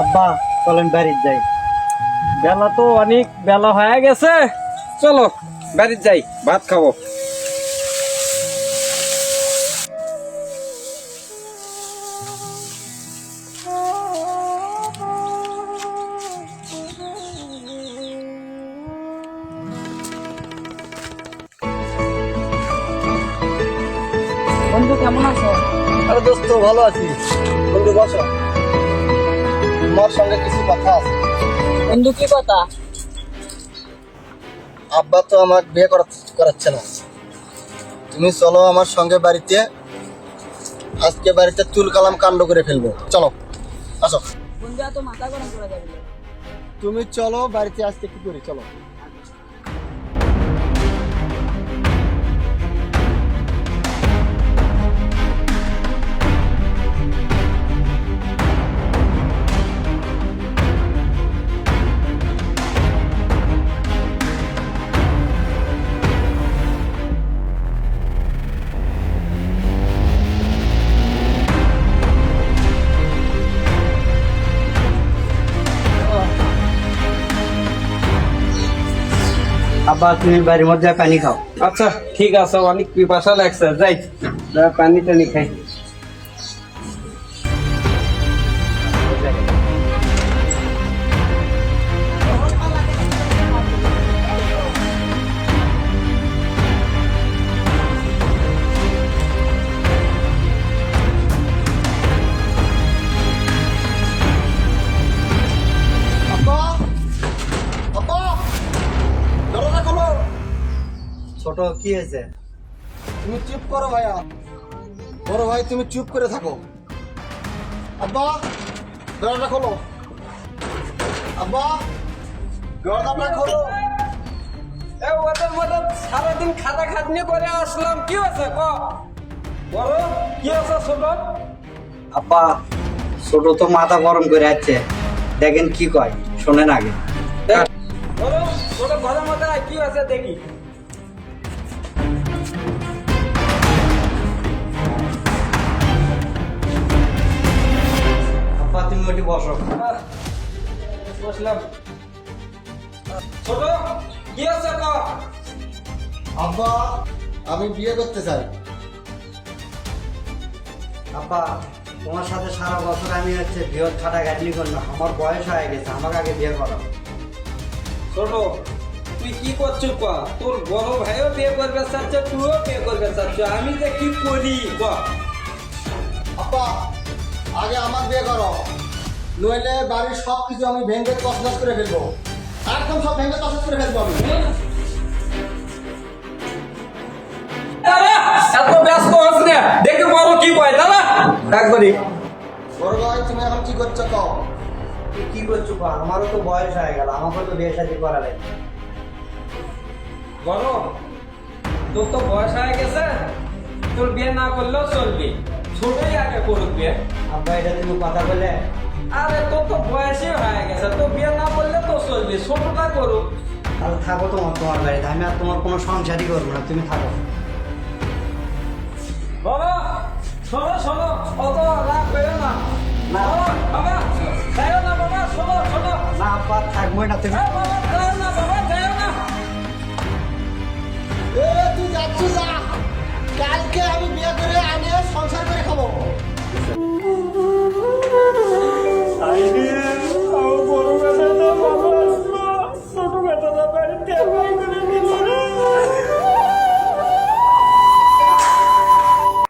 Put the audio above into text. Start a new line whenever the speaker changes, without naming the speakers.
আব্বা চলেন বাড়ির যাই।
বেলা তো অনেক বেলা হয়ে গেছে। চলো বাড়ির যাই ভাত খাব।
বন্ধু কেমন আছো?
আরে দোস্ত ভালো আছি। বন্ধু বসো। তোমার সঙ্গে কিছু কথা আছে।
বন্ধু কি কথা?
আব্বা তো আমাকে বিয়ে করাচ্ছে না। তুমি চলো আমার সঙ্গে বাড়িতে। আজকে বাড়িতে তুল কালাম কাণ্ড করে ফেলব। চলো আসো।
বন্ধু এত মাথা গরম করে যাবে
তুমি চলো বাড়িতে আজকে কি করি? চলো। আব্বা তুমি বাড়ির মধ্যে পানি খাও।
আচ্ছা ঠিক আছে অনেক পিপাসা লাগছে যাই। পানি টানি খাই।
ছোট কি হয়েছে? তুমি চুপ করো ভাইয়া। বড় ভাই তুমি চুপ করে থাকো। আব্বা দরজা খোলো। আব্বা দরজাটা খোলো।
ওদের মধ্যে সারাদিন খাতা খাটনি করে আসলাম। কি আছে ক? বলো কি আছে ছোট?
আপা ছোট তো মাথা গরম করে আছে। দেখেন কি কয় শোনেন আগে।
ছোট ঘরের মধ্যে কি আছে দেখি।
বসো।
বসলাম। ছোট কি আছে
আব্বা? আমি বিয়ে করতে চাই।
আপা তোমার সাথে সারা বছর আমি হচ্ছে বৃহৎ খাটাখাটনি করলাম। আমার বয়স হয়ে গেছে আমাকে আগে বিয়ে করো।
ছোট তুই কি করছিস ক তোর বড় ভাইও বিয়ে করবে চাচ্ছে তুইও বিয়ে করবে চাচ্ছ। আমি যে কি করি ক
আব্বা আগে আমার বিয়ে করো। নইলে বাড়ির সব কিছু আমি ভেঙে তসনস করে ফেলব। একদম সব ভেঙে তসনস করে ফেলব আমি।
এত ব্যস্ত হস না দেখে কি কয় দাদা একবারই
বড়। ভাই তুমি এখন কি করছ কও?
কি করছ পা আমারও তো বয়স হয়ে গেল আমাকে তো বিয়ে শাদী করা লাগে
বড় তোর তো বয়স হয়ে গেছে তোর বিয়ে না করলেও চলবি। ছোটই আগে করুক বিয়ে।
আব্বা এটা তুমি কথা বলে
আরে তোর তো বয়সই হয়ে গেছে তো বিয়ে না করলে তো চলবে ছোটটা করো
তাহলে থাকো তোমার তোমার বাড়িতে আমি আর তোমার কোনো সংসারই করব না তুমি থাকো।
বাবা শোনো শোনো অত রাগ পেরো না। বাবা বাবা না বাবা শোনো শোনো।
না থাকব না হ্যাঁ, না বাবা যাইও না।
এ কালকে আমি বিয়ে করে